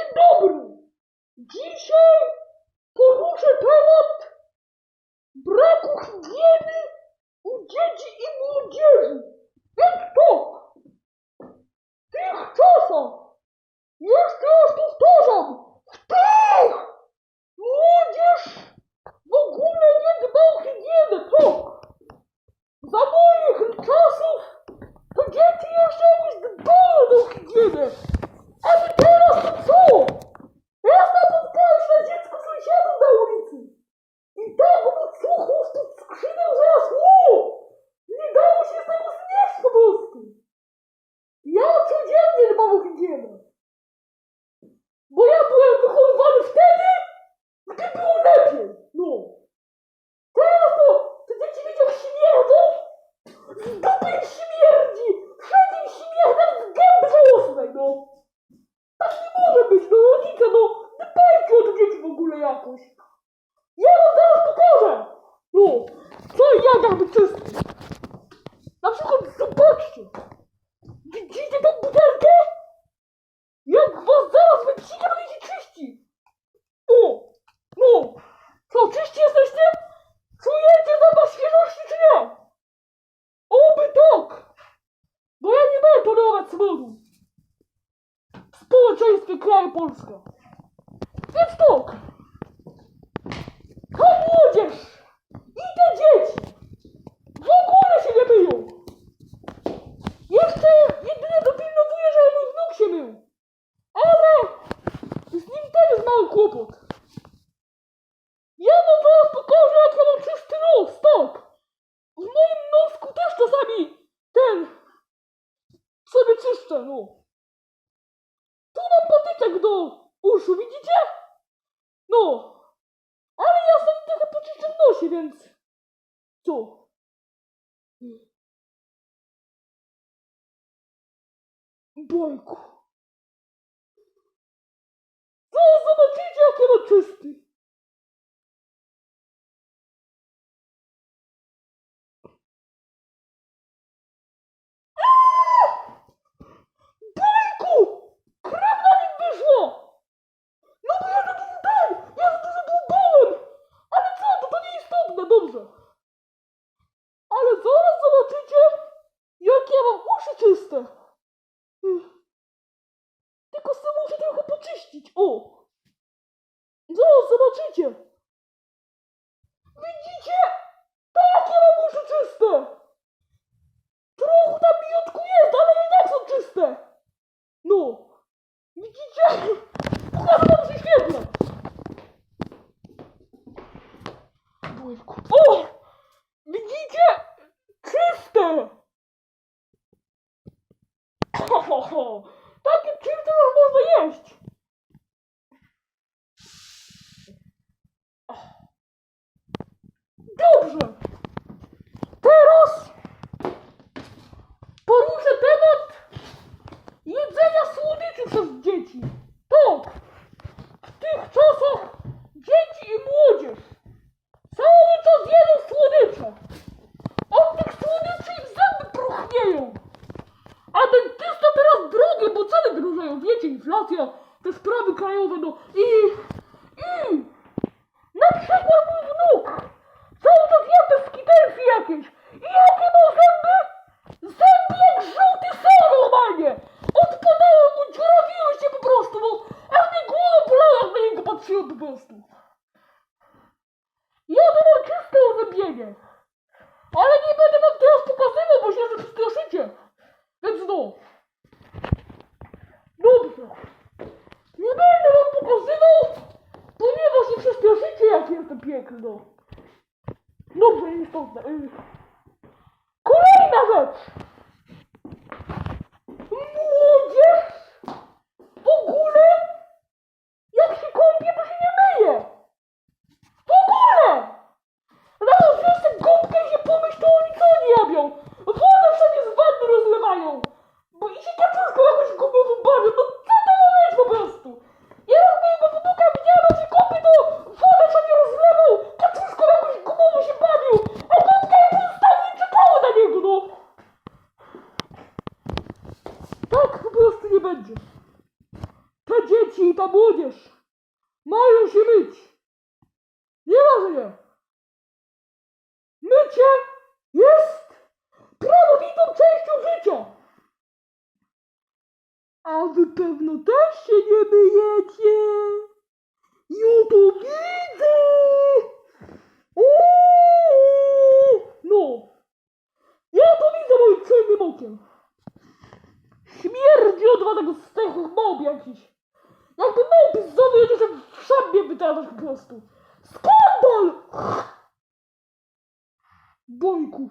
Dzień dobry! Dzisiaj poruszę temat braku higieny u dzieci i młodzieży. новых генов. zmieni w kraju Polska. Więc tak, ta młodzież. sobie czyszczę, no. Tu mam patyczek do uszu, widzicie? No. Ale ja sobie trochę poczyszczę w nosie, więc... Co? Bojku. Zaraz zobaczycie, jakie ma czysty. czyste. Tylko chcę muszę trochę poczyścić. O! Zaraz zobaczycie. Widzicie? Takie mam uszy czyste. najlepszy czas dzieci. to W tych czasach dzieci i młodzież cały czas jedzą słodycze. Od tych słodyczy im zęby próchnieją. A ten to teraz drogie, bo ceny drożeją. Wiecie, inflacja, te sprawy krajowe, no i... i... na przykład mój wnuk cały czas je te skitelki jakieś. I jakie Ale nie będę wam teraz pokazywał, bo się że przestraszycie. Więc no. Dobrze. Nie będę wam pokazywał, ponieważ się przestraszycie, jakie jestem piękno. Dobrze, nieistotne. Y, kolejna rzecz. Mu Nieważne. Mycie jest prawowitą częścią życia. A wy pewno też się nie myjecie. Ja to widzę. Skandal! Bojku.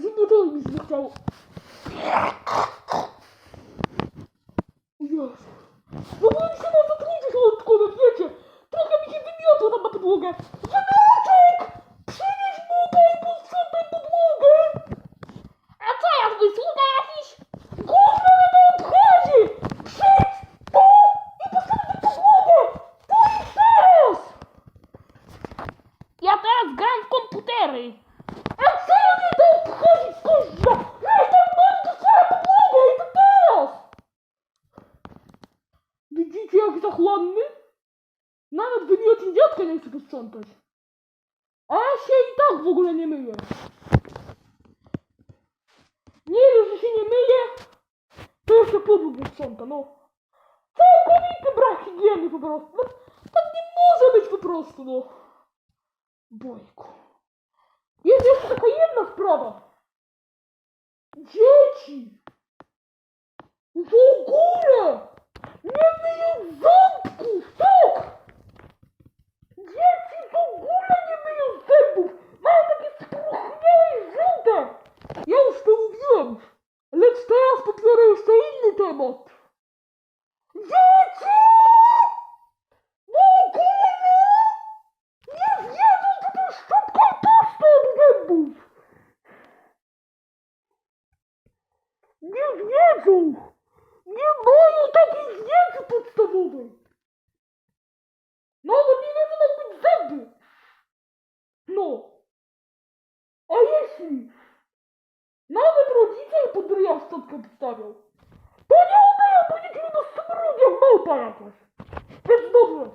Zimnotowi mi się zachciało. Jezu. W ogóle mi się ma zatrudnić żołądkowe, wiecie? Trochę mi się wymiotło tam na podłogę. Wymiotczek! Przynieś bukę i posprzątaj podłogę! A co ja, twój sługa jakiś? Gówno mnie to obchodzi! Przyjdź tu i posprzątaj podłogę! Tu i teraz! Ja teraz gram w komputery. A co mnie to obchodzi, kurwa? Jestem mam do całej podłogę i to teraz! Widzicie jak zachłanny? Nawet wymiotnik dziadka nie chce posprzątać. A ja się i tak w ogóle nie myję. Nie dość, że się nie myję, to jeszcze podłóg nie sprząta, no. Całkowity brak higieny po prostu. No, tak nie może być po prostu, no. Bojku. Jest jedna sprawa. Dzieci w ogóle nie myją ząbków, tak! Dzieci w ogóle nie myją zębów! Mają takie spróchniałe i żółte! Ja już to mówiłem, lecz teraz pobiorę jeszcze inny temat. Dzieci! W ogóle nie wiedzą, co to jest szczotka i pasta od zębów! Nie wiedzą! Nie mają takiej wiedzy podstawowej! Nawet nie wiedzą, jak myć zęby! No! A jeśli nawet rodzice jej pod ryja szczotkę podstawią, to nie umieją,